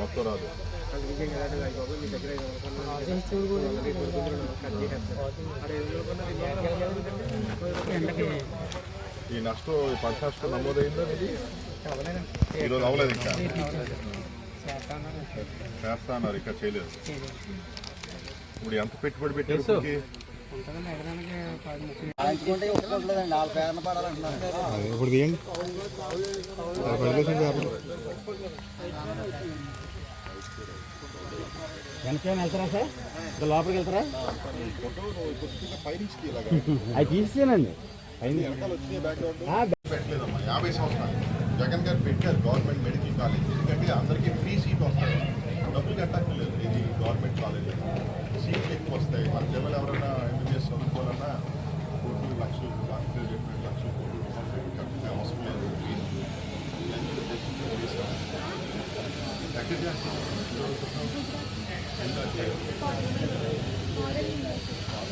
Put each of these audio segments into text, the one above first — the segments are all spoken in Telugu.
మొత్తం రాదు ఈ నష్టం ఈ పంట నష్టం నమోదైందా? ఈరోజు అవ్వలేదు ఇంకా. చేస్తా అన్నారు ఇంకా చేయలేదు. ఇప్పుడు ఎంత పెట్టుబడి పెట్టారు ఇప్పటికి? ఇప్పుడు తీయండి. వెనకేమైనా వెళ్తారా సార్? ఇంకా లోపలికి వెళ్తారా? అవి తీసేనండి. పెట్టలేదమ్మా యాభై సంవత్సరాలు జగన్ గారు పెట్టారు గవర్నమెంట్ మెడికల్ కాలేజ్ ఎందుకంటే అందరికీ ఫ్రీ సీట్ వస్తాయి డబ్బులు కట్టక్కర్లేదు ఇది గవర్నమెంట్ కాలేజ్ సీట్లు ఎక్కువ వస్తాయి మన జనాలు ఎవరైనా ఎంబీబీఎస్ చదువుకోవాలన్నా కోట్లు లక్షలు డాక్టర్ చెప్పిన లక్షలు కోట్లు రూపాయలు పెట్టి కట్టే అవసరం లేదు ఫీజు ఇవన్నీ ఉద్దేశంతో చేశారు. ఎక్కడ చేస్తాం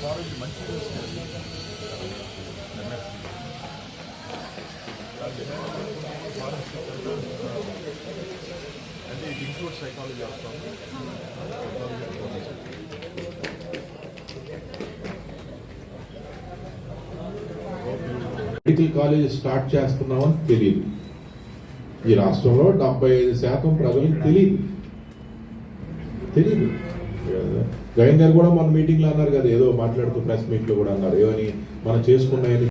ఆరెంజ్ మంచి అంటే ఇది include psychology medical college start చేస్తున్నామని తెలియదు ఈ రాష్ట్రంలో డెబ్బై ఐదు శాతం ప్రజలకు తెలియదు తెలియదు జగన్ గారు కూడా మన మీటింగ్లో అన్నారు కదా ఏదో మాట్లాడుతూ ప్రెస్ మీట్లో కూడా అన్నారు. ఏమని? మనం చేసుకున్నాయని